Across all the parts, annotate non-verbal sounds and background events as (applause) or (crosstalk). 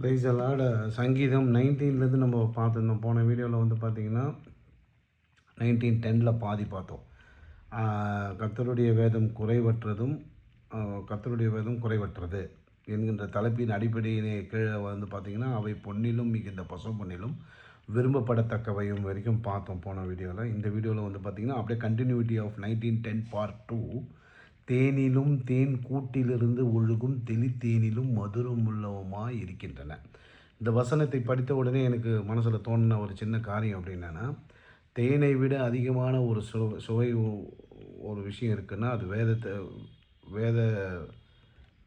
Price அலாட சங்கீதம் நைன்டீன்லேருந்து நம்ம பார்த்துருந்தோம். போன வீடியோவில் வந்து பார்த்திங்கன்னா நைன்டீன் டெனில் பாதி பார்த்தோம். கத்தருடைய வேதம் குறைவற்றதும் கத்தருடைய வேதம் குறைவற்றது என்கின்ற தலைப்பின் அடிப்படையினை கீழே வந்து பார்த்திங்கன்னா அவை பொன்னிலும் மிகுந்த பசு பொன்னிலும் விரும்பப்படத்தக்கவையும் வரைக்கும் பார்த்தோம் போன வீடியோவில் இந்த வீடியோவில் வந்து பார்த்திங்கன்னா அப்படியே continuity of nineteen ten part two தேனிலும் தேன் கூட்டிலிருந்து ஒழுகும் தெளித்தேனிலும் மதுரம் இருக்கின்றன. இந்த வசனத்தை படித்த உடனே எனக்கு மனசில் தோணின ஒரு சின்ன காரியம் அப்படின்னா தேனை விட அதிகமான ஒரு சு சுவை ஒரு விஷயம் இருக்குன்னா அது வேதத்தை வேத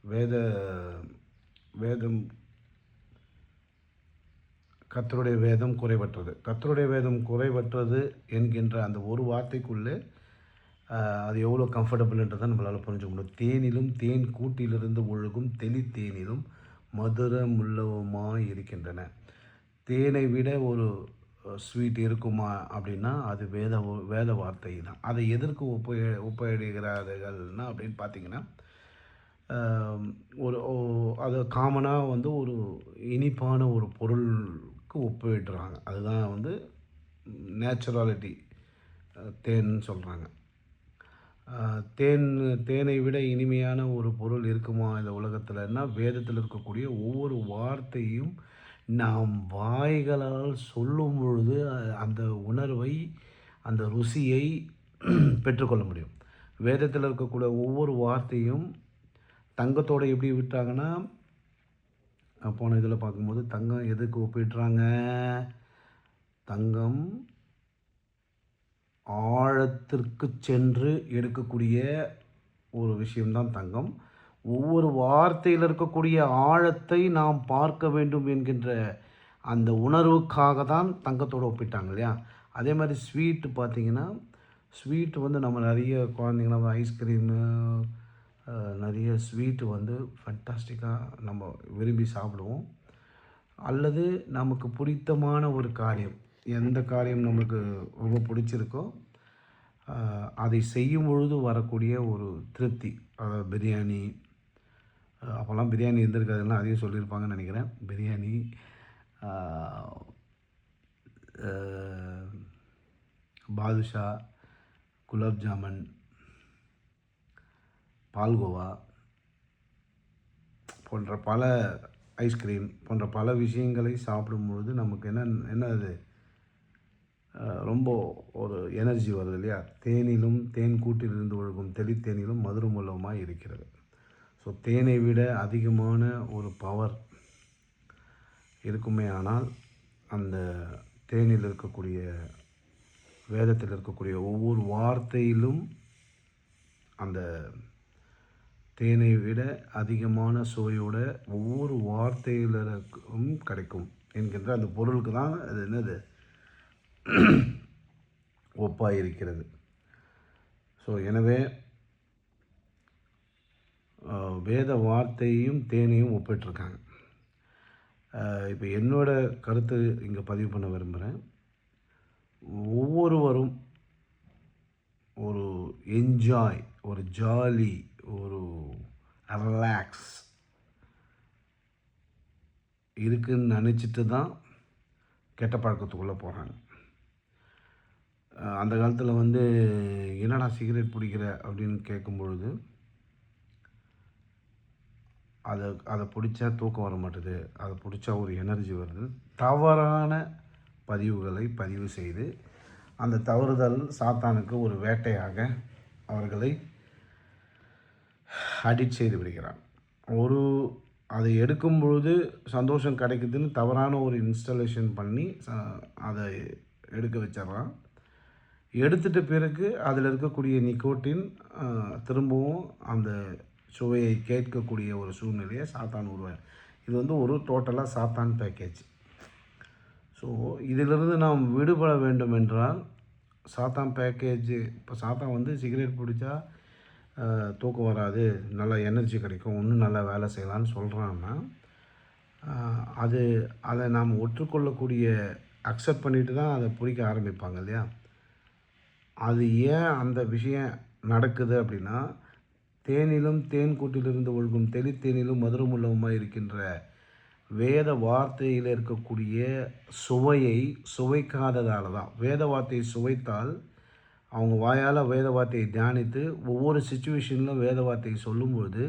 வேத வேதம் கத்தருடைய வேதம் குறைவற்றது. கத்தருடைய வேதம் குறைவற்றது என்கின்ற அந்த ஒரு வார்த்தைக்குள்ளே அது எவ்வளோ கம்ஃபர்டபுள்ன்றதை நம்மளால் புரிஞ்சுக்க முடியும். தேனிலும் தேன் கூட்டிலிருந்து ஒழுகும் தெளித்தேனிலும் முள்ளவமாக இருக்கின்றன. தேனை விட ஒரு ஸ்வீட் இருக்குமா அப்படின்னா அது வேத வேத வார்த்தை தான் அதை எதற்கு ஒப்ப ஒப்பிடுகிறார்கள்னா அப்படின்னு பார்த்தீங்கன்னா ஒரு அது காமனாக வந்து ஒரு இனிப்பான ஒரு பொருளுக்கு ஒப்பிடுறாங்க அதுதான் வந்து நேச்சுராலிட்டி தேன்னு சொல்கிறாங்க தேன் தேனை விட இனிமையான ஒரு பொருள் இருக்குமா இந்த உலகத்தில்னா வேதத்தில் இருக்கக்கூடிய ஒவ்வொரு வார்த்தையும் நாம் வாய்களால் சொல்லும் பொழுது அந்த உணர்வை அந்த ருசியை (clears throat) பெற்றுக்கொள்ள முடியும். வேதத்தில் இருக்கக்கூடிய ஒவ்வொரு வார்த்தையும் தங்கத்தோடு எப்படி விட்டாங்கன்னா போன இதில் பார்க்கும்போது தங்கம் எதுக்கு ஒப்பிடுறாங்க? தங்கம் ஆழத்திற்கு சென்று எடுக்கக்கூடிய ஒரு விஷயம்தான் தங்கம். ஒவ்வொரு வார்த்தையில் இருக்கக்கூடிய ஆழத்தை நாம் பார்க்க வேண்டும் என்கின்ற அந்த உணர்வுக்காக தான் தங்கத்தோடு ஒப்பிட்டாங்க இல்லையா? அதே மாதிரி ஸ்வீட்டு பார்த்தீங்கன்னா ஸ்வீட்டு வந்து நம்ம நிறைய குழந்தைங்கள ஐஸ்கிரீமு நிறைய ஸ்வீட்டு வந்து ஃபண்டாஸ்டிக்காக நம்ம விரும்பி சாப்பிடுவோம். அல்லது நமக்கு பிடித்தமான ஒரு காரியம் எந்த காரியம் நம்மளுக்கு ரொம்ப பிடிச்சிருக்கோ அதை செய்யும் பொழுது வரக்கூடிய ஒரு திருப்தி. அதாவது பிரியாணி அப்போல்லாம் பிரியாணி இருந்திருக்காதுலாம் அதையும் சொல்லியிருப்பாங்கன்னு நினைக்கிறேன். பிரியாணி பாதுஷா குலாப் ஜாமுன் பால்கோவா போன்ற பல ஐஸ்கிரீம் போன்ற பல விஷயங்களை சாப்பிடும்பொழுது நமக்கு என்ன என்ன அது? ரொம்ப ஒரு எனர்ஜி வருது இல்லையா? தேனிலும் தேன் கூட்டிலிருந்து ஒழுகும் தெளித்தேனிலும் மதுரம் இருக்கிறது. ஸோ தேனை விட அதிகமான ஒரு பவர் இருக்குமே ஆனால் அந்த தேனில் இருக்கக்கூடிய வேதத்தில் இருக்கக்கூடிய ஒவ்வொரு வார்த்தையிலும் அந்த தேனை விட அதிகமான சுவையோட ஒவ்வொரு வார்த்தையிலும் கிடைக்கும் என்கின்ற அந்த பொருளுக்கு தான் அது என்னது? (clears throat) ஒப்பாக இருக்கிறது ஸோ எனவே வேத வார்த்தையும் தேனையும் ஒப்பிட்டிருக்காங்க. இப்போ என்னோட கருத்து இங்கே பதிவு பண்ண விரும்புகிறேன் ஒவ்வொருவரும் ஒரு என்ஜாய் ஒரு ஜாலி ஒரு ரிலாக்ஸ் இருக்குன்னு நினச்சிட்டு தான் கெட்ட பழக்கத்துக்குள்ளே போகிறாங்க அந்த காலத்தில் வந்து என்னடா சிகரெட் பிடிக்கிற? அப்படின்னு கேட்கும் பொழுது அதை அதை பிடிச்சா தூக்கம் வர மாட்டுது. அதை பிடிச்சா ஒரு எனர்ஜி வருது. தவறான பதிவுகளை பதிவு செய்து அந்த தவறுதல் சாத்தானுக்கு ஒரு வேட்டையாக அவர்களை அடிட் செய்து விடுகிறான். ஒரு அதை எடுக்கும் பொழுது சந்தோஷம் கிடைக்குதுன்னு தவறான ஒரு இன்ஸ்டாலேஷன் பண்ணி ச- அதை எடுக்க வச்சிடுறான். எடுத்துட்ட பிறகு அதில் இருக்கக்கூடிய நிக்கோட்டின் திரும்பவும் அந்த சுவையை கேட்கக்கூடிய ஒரு சூழ்நிலையை சாத்தான் உருவா இது வந்து ஒரு டோட்டலாக சாத்தான் பேக்கேஜ் ஸோ இதிலிருந்து நாம் விடுபட வேண்டும் என்றால் சாத்தான் பேக்கேஜ் இப்போ சாத்தான் வந்து சிகரெட் பிடிச்சா தூக்கம் வராது நல்ல எனர்ஜி கிடைக்கும் இன்னும் நல்லா வேலை செய்யலாம்னு சொல்கிறான்னா அது அதை நாம் ஒற்றுக்கொள்ளக்கூடிய அக்செப்ட் பண்ணிட்டு தான் அதை பிடிக்க ஆரம்பிப்பாங்க இல்லையா? அது ஏன் அந்த விஷயம் நடக்குது அப்படின்னா தேனிலும் தேன் கூட்டிலிருந்து ஒழுகும் தெளித்தேனிலும் மதுரமுள்ளவுமாய் இருக்கின்ற வேத வார்த்தையில் இருக்கக்கூடிய சுவையை சுவைக்காததால் தான் வேத வார்த்தையை சுவைத்தால் அவங்க வாயால் வேத வார்த்தையை தியானித்து ஒவ்வொரு சுச்சுவேஷனிலும் வேத வார்த்தையை சொல்லும்போது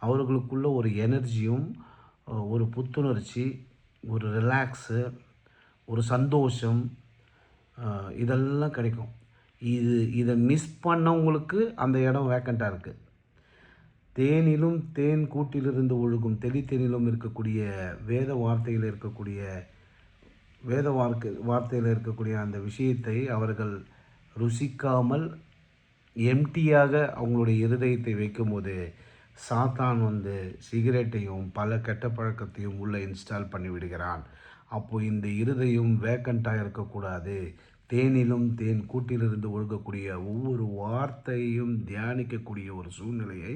அவர்களுக்குள்ள ஒரு எனர்ஜியும் ஒரு புத்துணர்ச்சி ஒரு ரிலாக்ஸு ஒரு சந்தோஷம் இதெல்லாம் கிடைக்கும். இது இதை மிஸ் பண்ணவங்களுக்கு அந்த இடம் வேக்கண்ட்டாக இருக்குது தேனிலும் தேன் கூட்டிலிருந்து ஒழுகும் தெளித்தேனிலும் இருக்கக்கூடிய வேத வார்த்தையில் இருக்கக்கூடிய வேத வார்த்தை வார்த்தையில் இருக்கக்கூடிய அந்த விஷயத்தை அவர்கள் ருசிக்காமல் எம்டியாக அவங்களுடைய இருதயத்தை வைக்கும்போது சாத்தான் வந்து சிகரெட்டையும் பல கெட்ட பழக்கத்தையும் உள்ளே இன்ஸ்டால் பண்ணி விடுகிறான் அப்போது இந்த இருதயம் வேக்கண்ட்டாக இருக்கக்கூடாது. தேனிலும் தேன் கூட்டிலிருந்து ஒழுகக்கூடிய ஒவ்வொரு வார்த்தையும் தியானிக்கக்கூடிய ஒரு சூழ்நிலையை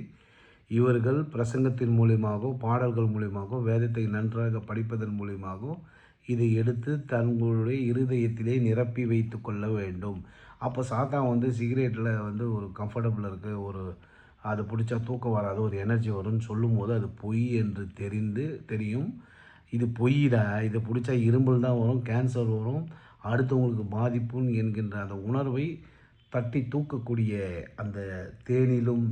இவர்கள் பிரசங்கத்தின் மூலியமாகவும் பாடல்கள் மூலியமாகவும் வேதத்தை நன்றாக படிப்பதன் மூலியமாகவோ இதை எடுத்து தங்களுடைய இருதயத்திலே நிரப்பி வைத்து கொள்ள வேண்டும். அப்போ சாத்தா வந்து சிகரெட்டில் வந்து ஒரு கம்ஃபர்டபுள் இருக்குது ஒரு அது பிடிச்சா தூக்கம் வராது ஒரு எனர்ஜி வரும்னு சொல்லும்போது அது பொய் என்று தெரிந்து தெரியும். இது பொய்டா? இதை பிடிச்சா இரும்பல் தான் வரும் கேன்சர் வரும். அடுத்தவங்களுக்கு பாதிப்புன்னு என்கின்ற அந்த உணர்வை தட்டி தூக்கக்கூடிய அந்த தேனிலும்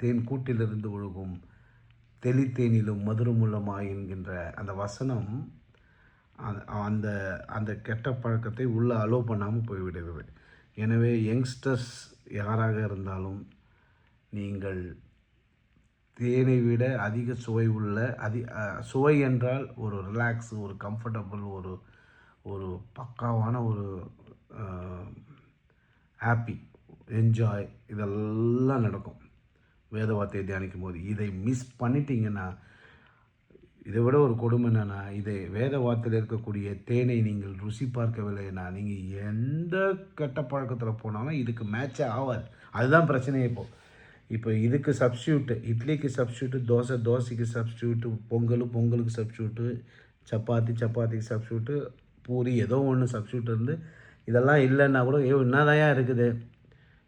தேன் கூட்டிலிருந்து ஒழுகும் தெளித்தேனிலும் மதுரமுள்ளமாய் என்கின்ற அந்த வசனம் அந்த அந்த அந்த கெட்ட பழக்கத்தை உள்ளே அலோவ் பண்ணாமல் போய்விடுகிறது. எனவே யங்ஸ்டர்ஸ் யாராக இருந்தாலும் நீங்கள் தேனை விட அதிக சுவை உள்ள அதி சுவை என்றால் ஒரு ரிலாக்ஸ் ஒரு கம்ஃபர்டபுள் ஒரு ஒரு பக்காவான ஒரு ஹாப்பி என்ஜாய் இதெல்லாம் நடக்கும். வேத வார்த்தையை தியானிக்கும் போது. இதை மிஸ் பண்ணிட்டீங்கன்னா இதை விட ஒரு கொடுமை என்னென்னா இதை வேத வார்த்தையில் இருக்கக்கூடிய தேனை நீங்கள் ருசி பார்க்கவில்லைன்னா நீங்கள் எந்த கெட்ட பழக்கத்தில் போனாலும் இதுக்கு மேட்சே ஆகாது அதுதான் பிரச்சனையே இப்போ. இப்போ இதுக்கு சப்ஸ்டியூட்டு இட்லிக்கு சப்ஸ்டியூட்டு தோசை தோசைக்கு சப்ஸ்டியூட்டு பொங்கல் பொங்கலுக்கு சப்ஸ்டியூட்டு சப்பாத்தி சப்பாத்திக்கு சப்ஸ்டியூட்டு பூரி ஏதோ ஒன்று சப்ஸ்டியூட் இருந்து இதெல்லாம் இல்லைன்னா கூட ஐயோ என்னதாயா இருக்குது?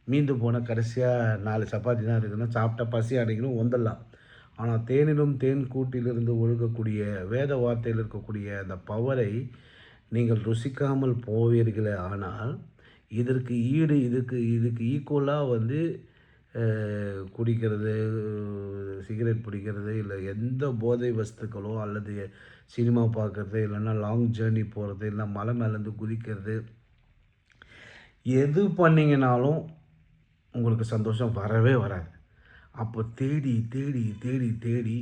மீந்து போன கடைசியாக நாலு சப்பாத்தி தான் இருக்குதுன்னா சாப்பிட்டா பசி அடைக்கணும் வந்துடலாம் ஆனால் தேனிலும் தேன் கூட்டிலிருந்து ஒழுகக்கூடிய வேத வார்த்தையில் இருக்கக்கூடிய அந்த பவரை நீங்கள் ருசிக்காமல் போவீர்களே ஆனால் இதற்கு ஈடு இதுக்கு இதுக்கு ஈக்குவலாக வந்து குடிக்கிறது சிகரெட் பிடிக்கிறது இல்லை எந்த போதை வஸ்துக்களோ அல்லது சினிமா பார்க்குறது இல்லைன்னா லாங் ஜேர்னி போகிறது இல்லை மலை மேலேருந்து குதிக்கிறது எது பண்ணிங்கனாலும் உங்களுக்கு சந்தோஷம் வரவே வராது. அப்போ தேடி தேடி தேடி தேடி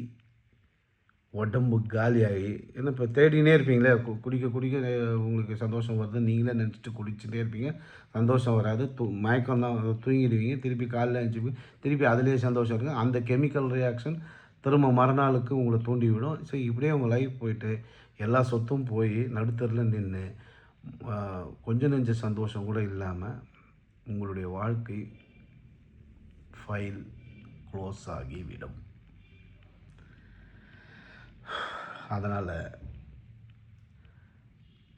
உடம்பு காலியாகி. ஏன்னா இப்போ தேடினே இருப்பீங்களே கு- குடிக்க குடிக்க உங்களுக்கு சந்தோஷம் வருது. நீங்களே நினச்சிட்டு குடிச்சுட்டே இருப்பீங்க. சந்தோஷம் வராது. தூ மயக்கம் தான் தூங்கிடுவீங்க. திருப்பி காலைல அனுப்பிச்சு திருப்பி அதுலேயே சந்தோஷம் இருக்குது அந்த கெமிக்கல் ரியாக்ஷன் திரும்ப மறுநாளுக்கு உங்களை தூண்டிவிடும். ஸோ இப்படியே உங்கள் லைஃப் போயிட்டு எல்லா சொத்தும் போய் நடுத்தரில் நின்று கொஞ்சம் நெஞ்ச சந்தோஷம் கூட இல்லாமல் உங்களுடைய வாழ்க்கை ஃபைல் க்ளோஸ் ஆகிவிடும் அதனால்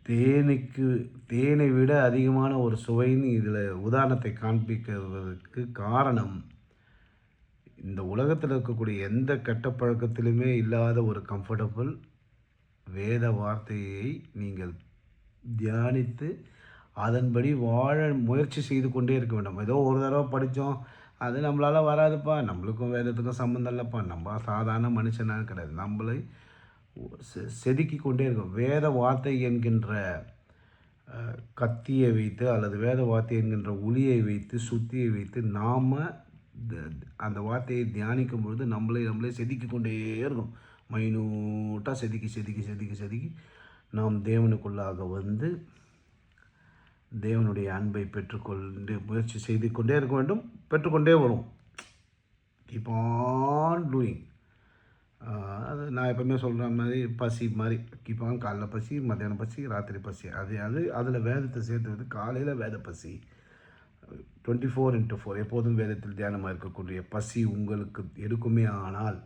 தேனுக்கு தேனை விட அதிகமான ஒரு சுவைன்னு இதில் உதாரணத்தை காண்பிக்கிறதுக்கு காரணம் இந்த உலகத்தில் இருக்கக்கூடிய எந்த கெட்ட பழக்கத்திலுமே இல்லாத ஒரு கம்ஃபர்டபுள் வேத வார்த்தையை நீங்கள் தியானித்து அதன்படி வாழ முயற்சி செய்து கொண்டே இருக்க வேண்டும். ஏதோ ஒரு தடவை படித்தோம் அது நம்மளால் வராதுப்பா. நம்மளுக்கும் வேதத்துக்கும் சம்மந்தம் இல்லைப்பா. நம்ம சாதாரண மனுஷனாக கிடையாது நம்மளை செதுக்கி கொண்டே இருக்கும். வேத வார்த்தை என்கின்ற கத்தியை வைத்து அல்லது வேத வார்த்தை என்கின்ற ஒளியை வைத்து சுத்தியை வைத்து நாம் அந்த வார்த்தையை தியானிக்கும் பொழுது நம்மளே நம்மளே செதுக்கி கொண்டே இருக்கும். மைனூட்டாக செதுக்கி செதுக்கி செதுக்கி செதுக்கி நாம் தேவனுக்குள்ளாக வந்து தேவனுடைய அன்பை பெற்றுக்கொண்டு முயற்சி செய்து கொண்டே இருக்க வேண்டும். பெற்றுக்கொண்டே வரும் கீப் ஆன் டூயிங் அது நான் எப்பவுமே சொல்கிற மாதிரி பசி மாதிரி கீப் காலைல பசி மத்தியானம் பசி ராத்திரி பசி. அது அது அதில் வேதத்தை சேர்த்துவது காலையில் வேத பசி. டுவெண்ட்டி ஃபோர் இன்ட்டு ஃபோர் எப்போதும் வேதத்தில் தியானமாக இருக்கக்கூடிய பசி உங்களுக்கு எடுக்குமே ஆனால்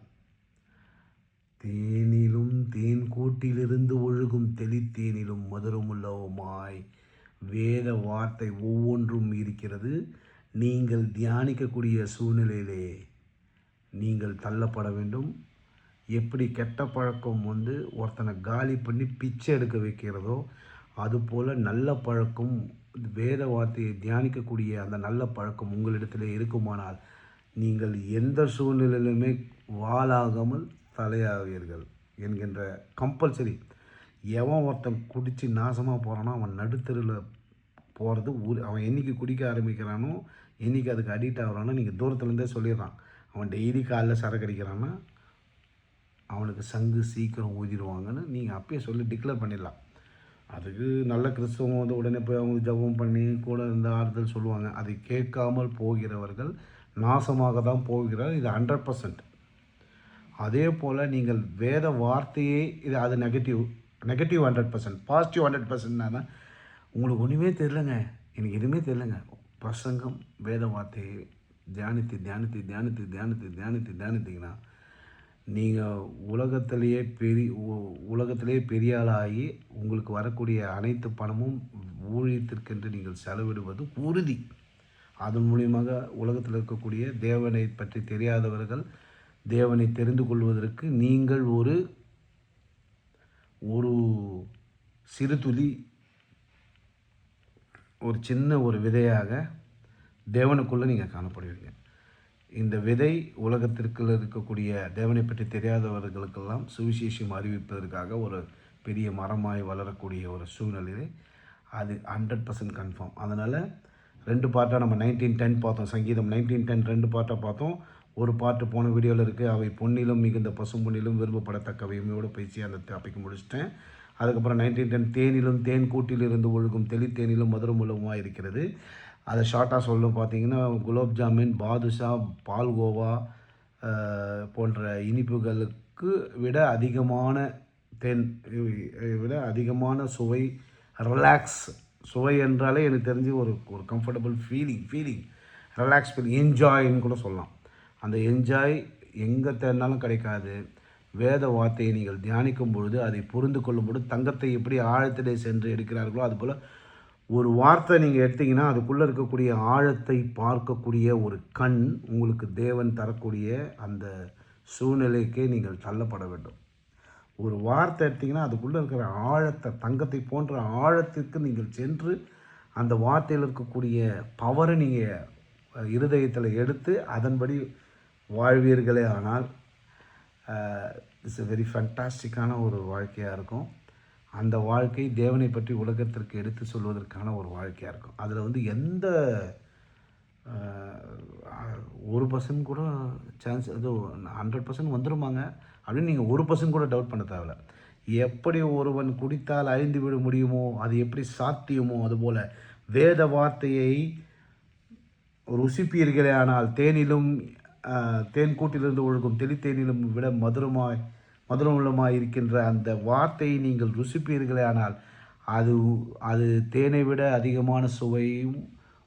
தேனிலும் தேன் கூட்டிலிருந்து ஒழுகும் தெளித்தேனிலும் மதுரமுள்ளவுமாய். வேத வார்த்தை ஒவ்வொன்றும் இருக்கிறது. நீங்கள் தியானிக்கக்கூடிய சூழ்நிலையிலே நீங்கள் தள்ளப்பட வேண்டும். எப்படி கெட்ட பழக்கம் வந்து ஒருத்தனை காலி பண்ணி பிச்சை எடுக்க வைக்கிறதோ அதுபோல் நல்ல பழக்கம் வேத வார்த்தையை தியானிக்கக்கூடிய அந்த நல்ல பழக்கம் உங்களிடத்தில் இருக்குமானால் நீங்கள் எந்த சூழ்நிலையிலுமே வாளாகாமல் தலையாவீர்கள் என்கின்ற கம்பல்சரி எவன் ஒருத்தன் குடித்து நாசமாக போகிறானோ அவன் நடுத்தருவில் போகிறது ஊர் அவன் என்னைக்கு குடிக்க ஆரம்பிக்கிறானோ என்னைக்கு அதுக்கு அடிக்ட் ஆகிறானோ நீங்கள் தூரத்துலேருந்தே சொல்லிடுறான். அவன் டெய்லி காலைல சரக்கு அடிக்கிறான்னா அவனுக்கு சங்கு சீக்கிரம் ஊதிடுவாங்கன்னு நீங்கள் அப்பயே சொல்லி டிக்ளேர் பண்ணிடலாம். அதுக்கு நல்ல கிறிஸ்தவம் வந்து உடனே போய் அவங்க ஜெபம் பண்ணி கூட இந்த ஆறுதல் சொல்லுவாங்க. அதை கேட்காமல் போகிறவர்கள் நாசமாக தான் போகிறார். இது ஹண்ட்ரட் பர்சன்ட் அதே போல் நீங்கள் வேத வார்த்தையே இது அது negative negative hundred percent positive hundred பர்சன்ட்னா தான் உங்களுக்கு ஒன்றுமே தெரிலங்க எனக்கு எதுவுமே தெரிலங்க பிரசங்கம் வேத வார்த்தையை தியானித்து தியானித்து தியானித்து தியானித்து தியானித்து தியானித்தீங்கன்னா நீங்கள் உலகத்திலேயே பெரிய உ- உலகத்திலேயே பெரிய ஆளாகி உங்களுக்கு வரக்கூடிய அனைத்து பணமும் ஊழியத்திற்கென்று நீங்கள் செலவிடுவது உறுதி. அதன் மூலியமாக உலகத்தில் இருக்கக்கூடிய தேவனை பற்றி தெரியாதவர்கள் தேவனை தெரிந்து கொள்வதற்கு நீங்கள் ஒரு ஒரு சிறு துளி ஒரு சின்ன ஒரு விதையாக தேவனுக்குள்ளே நீங்கள் காணப்படுவீங்க. இந்த விதை உலகத்திற்குள் இருக்கக்கூடிய தேவனை பற்றி தெரியாதவர்களுக்கெல்லாம் சுவிசேஷம் அறிவிப்பதற்காக ஒரு பெரிய மரமாய் வளரக்கூடிய ஒரு சூழ்நிலை அது ஹண்ட்ரட் பர்சன்ட் கன்ஃபார்ம் அதனால் ரெண்டு பார்ட்டாக நம்ம நைன்டீன் டென் பார்த்தோம். சங்கீதம் நைன்டீன் டென் ரெண்டு பார்ட்டாக பார்த்தோம். ஒரு பாட்டு போன வீடியோவில் இருக்குது அவை பொன்னிலும் மிகுந்த பசும்பொன்னிலும் விரும்பப்படத்தக்கவை. இமையோட பேசி அந்த டாபிக் முடிச்சிட்டேன். அதுக்கப்புறம் நைன்டீன் டென் தேனிலும் தேன் கூட்டிலிருந்து ஒழுகும் தெளித்தேனிலும் மதுரமுலமாக இருக்கிறது. அதை ஷார்ட்டாக சொல்லணும் பார்த்தீங்கன்னா குலோப் ஜாமுன் பாதுஷா பால்கோவா போன்ற இனிப்புகளுக்கு விட அதிகமான தேன் விட அதிகமான சுவை ரிலாக்ஸ் சுவை என்றாலே எனக்கு தெரிஞ்சு ஒரு ஒரு comfortable feeling feeling relax feeling என்ஜாய்ன்னு கூட சொல்லலாம். அந்த என்ஜாய் எங்கே தேடினாலும் கிடைக்காது. வேத வார்த்தையை நீங்கள் தியானிக்கும் பொழுது அதை புரிந்து கொள்ளும் பொழுது தங்கத்தை எப்படி ஆழத்திலே சென்று எடுக்கிறார்களோ அதுபோல் ஒரு வார்த்தை நீங்கள் எடுத்தீங்கன்னா அதுக்குள்ளே இருக்கக்கூடிய ஆழத்தை பார்க்கக்கூடிய ஒரு கண் உங்களுக்கு தேவன் தரக்கூடிய அந்த சூழ்நிலைக்கே நீங்கள் தள்ளப்பட வேண்டும். ஒரு வார்த்தை எடுத்தீங்கன்னா அதுக்குள்ளே இருக்கிற ஆழத்தை தங்கத்தை போன்ற ஆழத்திற்கு நீங்கள் சென்று அந்த வார்த்தையில் இருக்கக்கூடிய பவரை நீங்கள் இருதயத்தில் எடுத்து அதன்படி வாழ்வீர்களே ஆனால் இட்ஸ் எ வெரி ஃபண்டாஸ்டிக்கான ஒரு வாழ்க்கையாக இருக்கும். அந்த வாழ்க்கை தேவனை பற்றி உலகத்திற்கு எடுத்து சொல்வதற்கான ஒரு வாழ்க்கையாக இருக்கும். அதில் வந்து எந்த ஒரு பர்சன்ட் கூட சான்ஸ் அது ஹண்ட்ரட் பர்சன்ட் வந்துருமாங்க அப்படின்னு நீங்கள் ஒரு பர்சன்ட் கூட டவுட் பண்ண தேவையில்ல. எப்படி ஒருவன் குடித்தால் அழிந்து விட முடியுமோ அது எப்படி சாத்தியமோ அதுபோல் வேத வார்த்தையை ருசிப்பீர்களே ஆனால் தேனிலும் தேன் கூட்டிலிருந்து ஒழுகும் தெளித்தேனிலும் விட மதுரமாய் மதுரமுள்ளமாக இருக்கின்ற அந்த வார்த்தையை நீங்கள் ருசிப்பீர்களே ஆனால் அது அது தேனை விட அதிகமான சுவையும்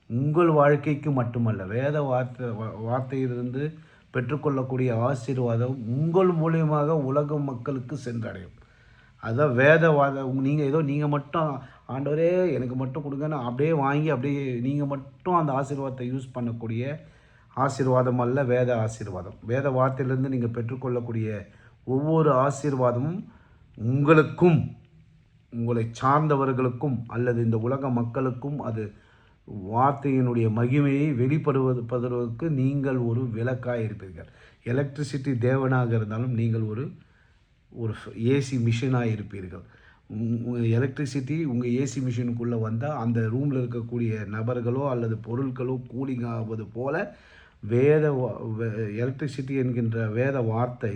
உங்கள் வாழ்க்கைக்கு மட்டுமல்ல வேத வார்த்தை வார்த்தையிலிருந்து பெற்றுக்கொள்ளக்கூடிய ஆசீர்வாதம் உங்கள் மூலியமாக உலக மக்களுக்கு சென்றடையும். அதுதான் வேதவாத நீங்கள் ஏதோ நீங்கள் மட்டும் ஆண்டவரே எனக்கு மட்டும் கொடுங்கன்னு அப்படியே வாங்கி அப்படியே நீங்கள் மட்டும் அந்த ஆசீர்வாதத்தை யூஸ் பண்ணக்கூடிய ஆசீர்வாதம் அல்ல வேத ஆசீர்வாதம். வேத வார்த்தையிலேருந்து நீங்கள் பெற்றுக்கொள்ளக்கூடிய ஒவ்வொரு ஆசீர்வாதமும் உங்களுக்கும் உங்களை சார்ந்தவர்களுக்கும் அல்லது இந்த உலக மக்களுக்கும் அது வார்த்தையினுடைய மகிமையை வெளிப்படுவதற்கு நீங்கள் ஒரு விளக்காக இருப்பீர்கள். எலக்ட்ரிசிட்டி தேவனாக இருந்தாலும் நீங்கள் ஒரு ஒரு ஏசி மிஷினாக இருப்பீர்கள். உங்கள் எலக்ட்ரிசிட்டி உங்கள் ஏசி மிஷினுக்குள்ளே வந்தால் அந்த ரூமில் இருக்கக்கூடிய நபர்களோ அல்லது பொருட்களோ கூலிங் ஆவது போல வேத எலக்ட்ரிசிட்டி என்கின்ற வேத வார்த்தை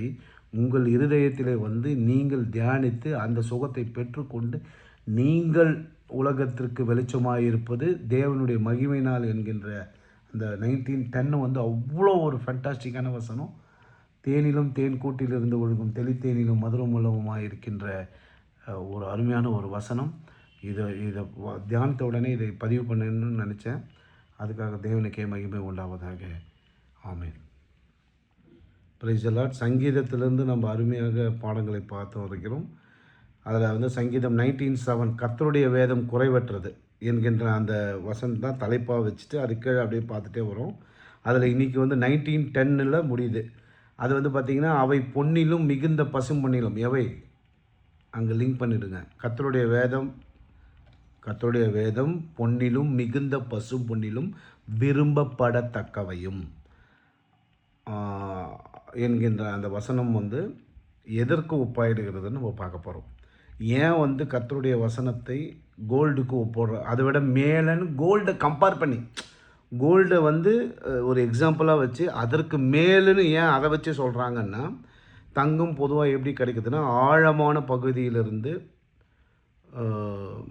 உங்கள் இருதயத்திலே வந்து நீங்கள் தியானித்து அந்த சுகத்தை பெற்றுக்கொண்டு நீங்கள் உலகத்திற்கு வெளிச்சமாக இருப்பது தேவனுடைய மகிமையினால் என்கின்ற அந்த நைன்டீன் டென்னு வந்து அவ்வளோ ஒரு ஃபண்டாஸ்டிக்கான வசனம். தேனிலும் தேன் கூட்டிலிருந்து ஒழுகும் தெளித்தேனிலும் மதுரம் இருக்கின்ற ஒரு அருமையான ஒரு வசனம். இதை இதை வ- உடனே இதை பதிவு பண்ணணும்னு நினச்சேன். அதுக்காக தேவனுக்கே மகிமை உண்டாவதாக. ஆமேன். பிரைஸ் அலாட் சங்கீதத்திலிருந்து நம்ம அருமையாக பாடங்களை பார்த்து வருகிறோம். அதில் வந்து சங்கீதம் நைன்டீன் செவன் கர்த்தருடைய வேதம் குறைவற்றது என்கின்ற அந்த வசனம் தான் தலைப்பாக வச்சுட்டு அதுக்கு கீழே அப்படியே பார்த்துட்டே வரும். அதில் இன்றைக்கி வந்து நைன்டீன் டென்னில் முடியுது. அது வந்து பார்த்திங்கன்னா அவை பொன்னிலும் மிகுந்த பசும் பொன்னிலும். எவை? அங்கே லிங்க் பண்ணிவிடுங்க கத்தருடைய வேதம் கத்தருடைய வேதம் பொன்னிலும் மிகுந்த பசும் பொன்னிலும் விரும்பப்படத்தக்கவையும். என்கின்ற அந்த வசனம் வந்து எதற்கு ஒப்பாயிடுகிறதுன்னு நம்ம பார்க்க போகிறோம் ஏன் வந்து கத்தருடைய வசனத்தை கோல்டுக்கு ஒப்போடுற அதை விட மேலன்னு கோல்டை கம்பேர் பண்ணி. கோல்டை வந்து ஒரு எக்ஸாம்பிளாக வச்சு அதற்கு மேலுன்னு ஏன் அதை வச்சு சொல்கிறாங்கன்னா தங்கம் பொதுவாக எப்படி கிடைக்குதுன்னா ஆழமான பகுதியிலிருந்து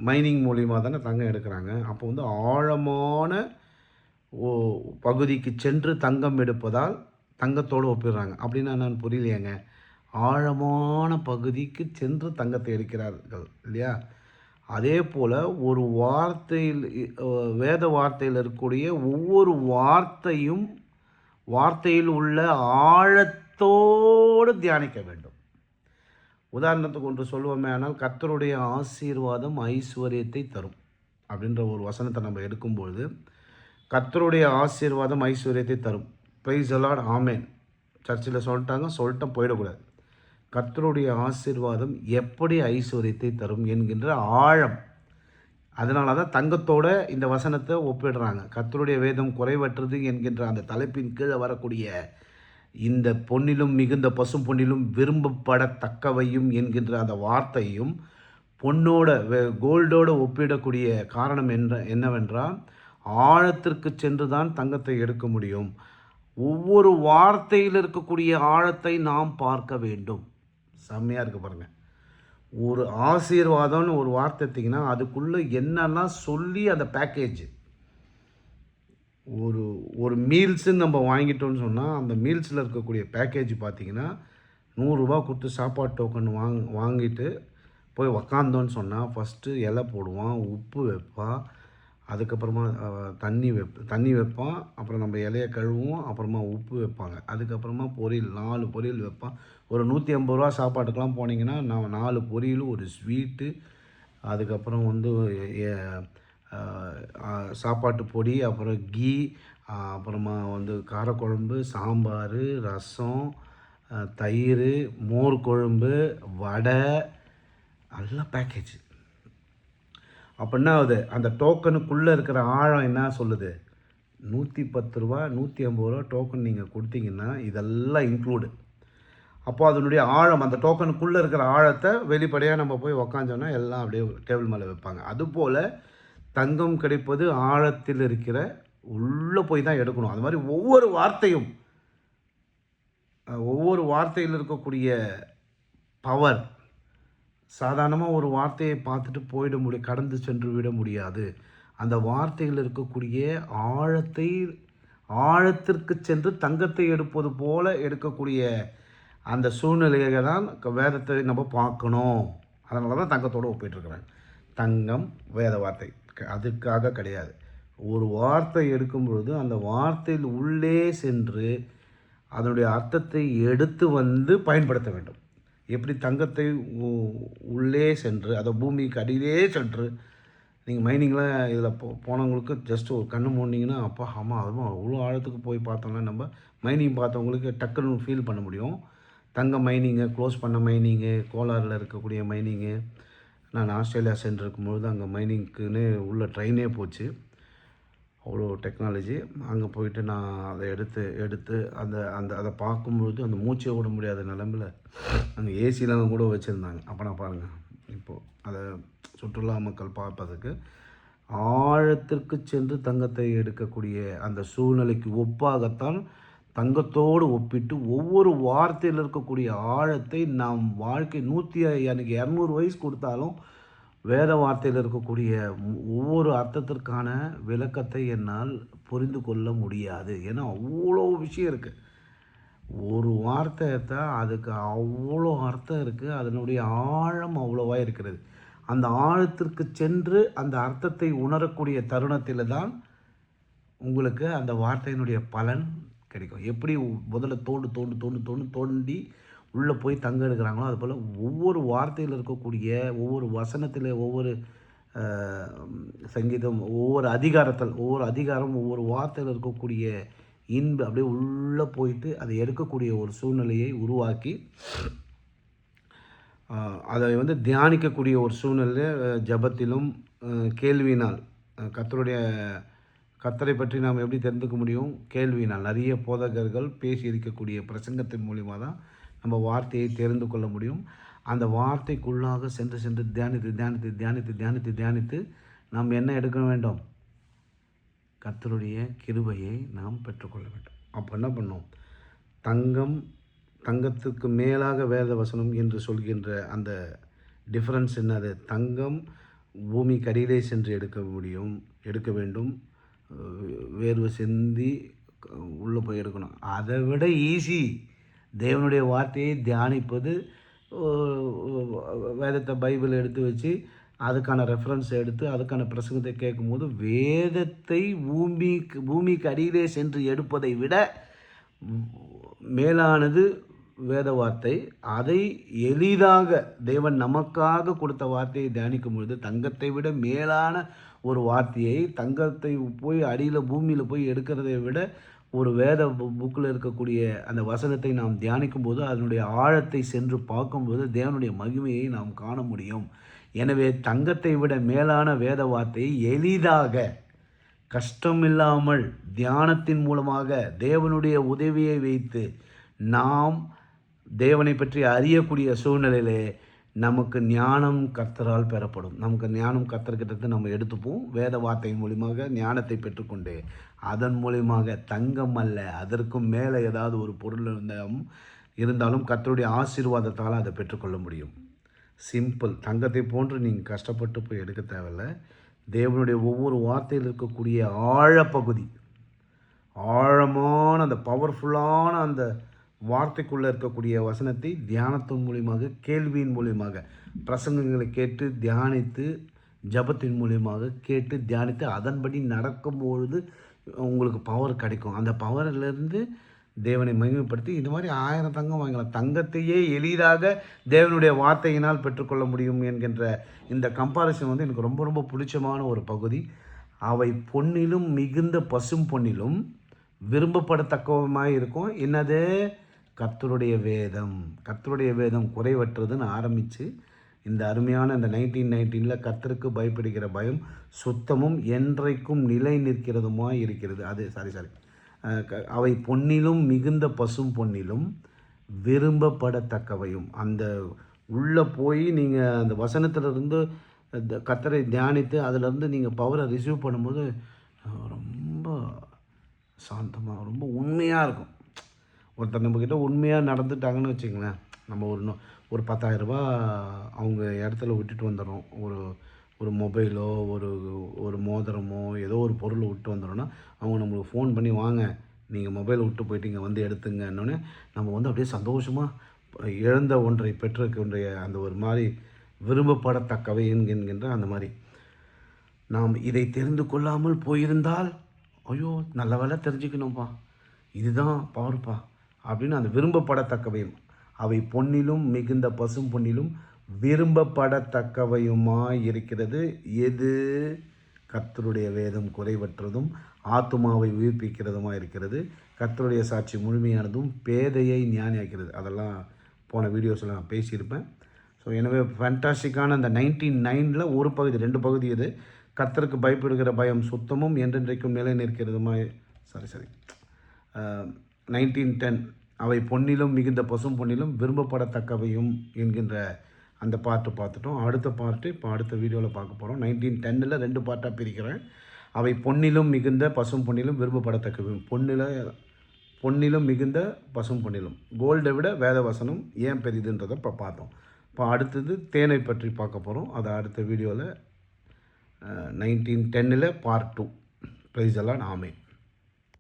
மைனிங் மூலிமா தானே தங்கம் எடுக்கிறாங்க. அப்போ வந்து ஆழமான ஓ பகுதிக்கு சென்று தங்கம் எடுப்பதால் தங்கத்தோடு ஒப்பிடுறாங்க. அப்படின்னா நான் புரியலையேங்க. ஆழமான பகுதிக்கு சென்று தங்கத்தை எடுக்கிறார்கள் இல்லையா? அதே போல் ஒரு வார்த்தையில் வேத வார்த்தையில் இருக்கக்கூடிய ஒவ்வொரு வார்த்தையும் வார்த்தையில் உள்ள ஆழத்தோடு தியானிக்க வேண்டும். உதாரணத்துக்கு ஒன்று சொல்லுவோமே ஆனால் கத்தருடைய ஆசீர்வாதம் ஐஸ்வர்யத்தை தரும் அப்படின்ற ஒரு வசனத்தை நம்ம எடுக்கும்பொழுது கத்தருடைய ஆசீர்வாதம் ஐஸ்வர்யத்தை தரும். ப்ரைஸ் அலாட் ஆமேன். சர்ச்சில் சொல்லிட்டாங்க சொல்லிட்டோம் போயிடக்கூடாது. கர்த்தருடைய ஆசீர்வாதம் எப்படி ஐஸ்வர்யத்தை தரும் என்கின்ற ஆழம். அதனால தான் தங்கத்தோட இந்த வசனத்தை ஒப்பிடுறாங்க. கர்த்தருடைய வேதம் குறைவற்றது என்கின்ற அந்த தலைப்பின் கீழே வரக்கூடிய இந்த பொன்னிலும் மிகுந்த பசும் பொன்னிலும் விரும்பப்படத்தக்கவையும் என்கின்ற அந்த வார்த்தையும் பொண்ணோட வே- கோல்டோட ஒப்பிடக்கூடிய காரணம் என்ன என்னவென்றால் ஆழத்திற்கு சென்று தான் தங்கத்தை எடுக்க முடியும். ஒவ்வொரு வார்த்தையில் இருக்கக்கூடிய ஆழத்தை நாம் பார்க்க வேண்டும். செம்மையாக இருக்க பாருங்கள் ஒரு ஆசீர்வாதம்னு ஒரு வார்த்தை எடுத்தீங்கன்னா அதுக்குள்ளே என்னெல்லாம் சொல்லி அந்த பேக்கேஜ் ஒரு ஒரு மீல்ஸுன்னு நம்ம வாங்கிட்டோம்னு சொன்னால் அந்த மீல்ஸில் இருக்கக்கூடிய பேக்கேஜ் பார்த்தீங்கன்னா நூறுரூவா கொடுத்து சாப்பாடு டோக்கன் வாங் வாங்கிட்டு போய் உக்காந்தோன்னு சொன்னால் ஃபஸ்ட்டு இலை போடுவான் உப்பு வைப்பான் அதுக்கப்புறமா தண்ணி வைப் தண்ணி வைப்பான் அப்புறம் நம்ம இலையை கழுவுவோம் அப்புறமா உப்பு வைப்பாங்க. அதுக்கப்புறமா பொரியல் நாலு பொரியல் வைப்பான் ஒரு நூற்றி ஐம்பது ரூபா சாப்பாட்டுக்கெலாம் போனீங்கன்னா நான் நாலு பொரியல் ஒரு ஸ்வீட்டு அதுக்கப்புறம் வந்து சாப்பாட்டு பொடி அப்புறம் கீ அப்புறமா வந்து காரக்குழம்பு சாம்பார் ரசம் தயிர் மோர் குழம்பு வடை எல்லாம் பேக்கேஜ் அப்படின்னா அது ஆகுது? அந்த டோக்கனுக்குள்ளே இருக்கிற ஆழம் என்ன சொல்லுது? நூற்றி பத்து ரூபா நூற்றி ஐம்பது ரூபா டோக்கன் நீங்கள் கொடுத்தீங்கன்னா இதெல்லாம் இன்க்ளூடு அப்போ அதனுடைய ஆழம் அந்த டோக்கனுக்குள்ளே இருக்கிற ஆழத்தை வெளிப்படையாக நம்ம போய் உக்காந்தோன்னா எல்லாம் அப்படியே டேபிள் மேலே வைப்பாங்க. அதுபோல் தங்கம் கிடைப்பது ஆழத்தில் இருக்கிற உள்ளே போய் தான் எடுக்கணும். அது மாதிரி ஒவ்வொரு வார்த்தையும் ஒவ்வொரு வார்த்தையில் இருக்கக்கூடிய பவர் சாதாரணமாக ஒரு வார்த்தையை பார்த்துட்டு போயிட முடியும் கடந்து சென்று விட முடியாது. அந்த வார்த்தையில் இருக்கக்கூடிய ஆழத்தை ஆழத்திற்கு சென்று தங்கத்தை எடுப்பது போல எடுக்கக்கூடிய அந்த சூழ்நிலையை தான் வேதத்தை நம்ம பார்க்கணும். அதனால தான் தங்கத்தோடு ஒப்பிட்டுருக்குறேன். தங்கம் வேத வார்த்தை. க- அதுக்காக கிடையாது. ஒரு வார்த்தை எடுக்கும் பொழுது அந்த வார்த்தையில் உள்ளே சென்று அதனுடைய அர்த்தத்தை எடுத்து வந்து பயன்படுத்த வேண்டும். எப்படி தங்கத்தை உள்ளே சென்று அதை பூமிக்கு அடியிலே சென்று நீங்கள் மைனிங்லாம் இதில் போ போனவங்களுக்கு ஜஸ்ட் ஒரு கண்ணு மூடினீங்கன்னா அப்பா ஆமாம் அதுவும் அவ்வளோ ஆழத்துக்கு போய் பார்த்தோம்னா நம்ம மைனிங் பார்த்தவங்களுக்கு டக்குன்னு ஃபீல் பண்ண முடியும். தங்க மைனிங்கு க்ளோஸ் பண்ண மைனிங்கு கோலாரில் இருக்கக்கூடிய மைனிங்கு. நான் ஆஸ்திரேலியா சென்றிருக்கும்பொழுது அங்கே மைனிங்க்குன்னு உள்ள ட்ரெயினே போச்சு. அவ்வளோ டெக்னாலஜி அங்கே போயிட்டு நான் அதை எடுத்து எடுத்து அந்த அந்த அதை பார்க்கும்பொழுது அந்த மூச்சை விட முடியாத நிலமையில அங்கே ஏசிலாம் கூட வச்சுருந்தாங்க. அப்போ நான் பாருங்கள் இப்போது அதை சுற்றுலா மக்கள் பார்ப்பதற்கு ஆழத்திற்கு சென்று தங்கத்தை எடுக்கக்கூடிய அந்த சூழ்நிலைக்கு ஒப்பாகத்தான் தங்கத்தோடு ஒப்பிட்டு ஒவ்வொரு வார்த்தையில் இருக்கக்கூடிய ஆழத்தை நாம் வாழ்க்கை நூற்றி எனக்கு இரநூறு வயசு கொடுத்தாலும் வேத வார்த்தையில் இருக்கக்கூடிய ஒவ்வொரு அர்த்தத்திற்கான விளக்கத்தை என்னால் புரிந்து கொள்ள முடியாது. ஏன்னா அவ்வளோ விஷயம் இருக்குது ஒரு வார்த்தை தான் அதுக்கு அவ்வளோ அர்த்தம் இருக்குது அதனுடைய ஆழம் அவ்வளோவா இருக்கிறது. அந்த ஆழத்திற்கு சென்று அந்த அர்த்தத்தை உணரக்கூடிய தருணத்தில் தான் உங்களுக்கு அந்த வார்த்தையினுடைய பலன் கிடைக்கும். எப்படி முதல்ல தோண்டு தோண்டு தோண்டு தோண்டு தோண்டி உள்ளே போய் தங்க எடுக்கிறாங்களோ அதுபோல் ஒவ்வொரு வார்த்தையில் இருக்கக்கூடிய ஒவ்வொரு வசனத்தில் ஒவ்வொரு சங்கீதம் ஒவ்வொரு அதிகாரத்தில் ஒவ்வொரு அதிகாரம் ஒவ்வொரு வார்த்தையில் இருக்கக்கூடிய இன்பு அப்படியே உள்ளே போயிட்டு அதை எடுக்கக்கூடிய ஒரு சூழ்நிலையை உருவாக்கி அதை வந்து தியானிக்கக்கூடிய ஒரு சூழ்நிலை ஜபத்திலும் ஜெபத்திலும் கத்தருடைய கத்தரை பற்றி நாம் எப்படி தெரிந்துக்க முடியும்? கேள்வினால் நிறைய போதகர்கள் பேசி இருக்கக்கூடிய பிரசங்கத்தின் மூலிமா தான் நம்ம வார்த்தையை தெரிந்து கொள்ள முடியும். அந்த வார்த்தைக்குள்ளாக சென்று சென்று தியானித்து தியானித்து தியானித்து தியானித்து தியானித்து நாம் என்ன எடுக்க வேண்டும்? கத்தருடைய கிருபையை நாம் பெற்றுக்கொள்ள வேண்டும். அப்போ என்ன பண்ணோம்? தங்கம் தங்கத்துக்கு மேலாக வேத வசனம் என்று சொல்கின்ற அந்த டிஃப்ரென்ஸ் என்னது? தங்கம் பூமிக்கு அடியிலே சென்று எடுக்க முடியும் எடுக்க வேண்டும். வேர்வை சிந்தி உள்ளே போய் எடுக்கணும். அதை விட ஈஸி தேவனுடைய வார்த்தையை தியானிப்பது வேதத்தை பைபிள் எடுத்து வச்சு அதுக்கான ரெஃபரன்ஸ் எடுத்து அதுக்கான பிரசங்கத்தை கேட்கும்போது வேதத்தை பூமிக்கு பூமிக்கு அடியிலே சென்று எடுப்பதை விட மேலானது வேத வார்த்தை. அதை எளிதாக தேவன் நமக்காக கொடுத்த வார்த்தையை தியானிக்கும் பொழுது தங்கத்தை விட மேலான ஒரு வார்த்தையை தங்கத்தை போய் அடியில் பூமியில் போய் எடுக்கிறதை விட ஒரு வேத புக்கில் இருக்கக்கூடிய அந்த வசனத்தை நாம் தியானிக்கும் போது அதனுடைய ஆழத்தை சென்று பார்க்கும்போது தேவனுடைய மகிமையை நாம் காண முடியும். எனவே தங்கத்தை விட மேலான வேத வார்த்தையை எளிதாக கஷ்டமில்லாமல் தியானத்தின் மூலமாக தேவனுடைய உதவியை வைத்து நாம் தேவனை பற்றி அறியக்கூடிய சூழ்நிலையிலே நமக்கு ஞானம் கர்த்தரால் பெறப்படும். நமக்கு ஞானம் கர்த்தர்கிட்ட நம்ம எடுத்துப்போம். வேத வார்த்தையின் மூலியமாக ஞானத்தை பெற்றுக்கொண்டு அதன் மூலியமாக தங்கம் அல்ல அதற்கும் மேலே ஏதாவது ஒரு பொருள் இருந்தாலும் இருந்தாலும் கர்த்தருடைய ஆசீர்வாதத்தால் அதை பெற்றுக்கொள்ள முடியும். சிம்பிள் தங்கத்தை போன்று நீங்கள் கஷ்டப்பட்டு போய் எடுக்க தேவையில்ல. தேவனுடைய ஒவ்வொரு வார்த்தையில் இருக்கக்கூடிய ஆழப்பகுதி ஆழமான அந்த பவர்ஃபுல்லான அந்த வார்த்தைக்குள்ளே இருக்கக்கூடிய வசனத்தை தியானத்தின் மூலியமாக கேள்வியின் மூலியமாக பிரசங்கங்களை கேட்டு தியானித்து ஜபத்தின் மூலியமாக கேட்டு தியானித்து அதன்படி நடக்கும்பொழுது உங்களுக்கு பவர் கிடைக்கும். அந்த பவர்லேருந்து தேவனை மகிமைப்படுத்தி இது மாதிரி ஆயிரம் தங்கம் வாங்கலாம். தங்கத்தையே எளிதாக தேவனுடைய வார்த்தையினால் பெற்றுக்கொள்ள முடியும் என்கின்ற இந்த கம்பாரிசன் வந்து எனக்கு ரொம்ப ரொம்ப பிடிச்சமான ஒரு பகுதி. அவை பொன்னிலும் மிகுந்த பசும் பொன்னிலும் விரும்பப்படத்தக்கவமாக இருக்கும். என்னது? கர்த்தருடைய வேதம் கர்த்தருடைய வேதம் குறைவற்றதுன்னு ஆரம்பித்து இந்த அருமையான இந்த நைன்டீன் நைன்டீனில் கர்த்தருக்கு பயப்படுகிற பயம் சுத்தமும் என்றைக்கும் நிலை நிற்கிறதுமாய் இருக்கிறது. அது சாரி சாரி அவை பொன்னிலும் மிகுந்த பசும் பொன்னிலும் விரும்பப்படத்தக்கவையும். அந்த உள்ளே போய் நீங்கள் அந்த வசனத்திலிருந்து இந்த கத்தரை தியானித்து அதிலிருந்து நீங்கள் பவரை ரிசீவ் பண்ணும்போது ரொம்ப சாந்தமாக ரொம்ப உண்மையாக இருக்கும். ஒருத்தர் நம்மக்கிட்ட உண்மையாக நடந்துட்டாங்கன்னு வச்சுங்களேன் நம்ம ஒரு ஒரு பத்தாயிரரூபா அவங்க இடத்துல விட்டுட்டு வந்துடுறோம். ஒரு ஒரு மொபைலோ ஒரு ஒரு மோதிரமோ ஏதோ ஒரு பொருளை விட்டு வந்துடும்னா அவங்க நம்மளுக்கு ஃபோன் பண்ணி வாங்க நீங்கள் மொபைலை விட்டு போயிட்டீங்க வந்து எடுத்துங்கன்னொன்னே நம்ம வந்து அப்படியே சந்தோஷமாக இழந்த ஒன்றை பெற்றிருக்கின்ற அந்த ஒரு மாதிரி விரும்பப்படத்தக்கவை என்கின்ற அந்த மாதிரி. நாம் இதை தெரிந்து கொள்ளாமல் போயிருந்தால் ஐயோ நல்ல வேலை தெரிஞ்சுக்கணும்ப்பா இதுதான் பவர்ப்பா அப்படின்னு அந்த விரும்பப்படத்தக்கவையும் அவை பொன்னிலும் மிகுந்த பசும் பொன்னிலும் விரும்பப்படத்தக்கவையுமாய் இருக்கிறது எது? கத்தருடைய வேதம் குறைவற்றதும் ஆத்துமாவை உயிர்ப்பிக்கிறதுமா இருக்கிறது கத்தருடைய சாட்சி முழுமையானதும் பேதையை ஞானியாக்கிறது. அதெல்லாம் போன வீடியோஸில் நான் பேசியிருப்பேன். ஸோ எனவே ஃபேண்டாஸ்டிக்கான அந்த நைன்டீன் நைனில் ஒரு பகுதி ரெண்டு பகுதி இது கத்தருக்கு பயப்படுகிற பயம் சுத்தமும் என்றென்றைக்கும் நிலை நிற்கிறதுமாய் சாரி சாரி நைன்டீன் டென். அவை பொன்னிலும் மிகுந்த பசும் பொன்னிலும் விரும்பப்படத்தக்கவையும் என்கின்ற அந்த பாட்டு பார்த்துட்டோம். அடுத்த பாட்டு இப்போ அடுத்த வீடியோவில் பார்க்க போகிறோம் நைன்டீன் டென்னில் ரெண்டு பாட்டாக பிரிக்கிறேன். அவை பொன்னிலும் மிகுந்த பசும் பொன்னிலும் விரும்பப்படத்தக்கவையும். பொன்னில பொன்னிலும் மிகுந்த பசும் பொன்னிலும். கோல்டை விட வேத வசனம் ஏன் பெரிதுன்றதை இப்போ பார்த்தோம். இப்போ அடுத்தது தேனை பற்றி பார்க்க போகிறோம் அதை அடுத்த வீடியோவில் நைன்டீன் டென்னில் பார்ட் டூ. ப்ரைஸ் எல்லாம் நாமே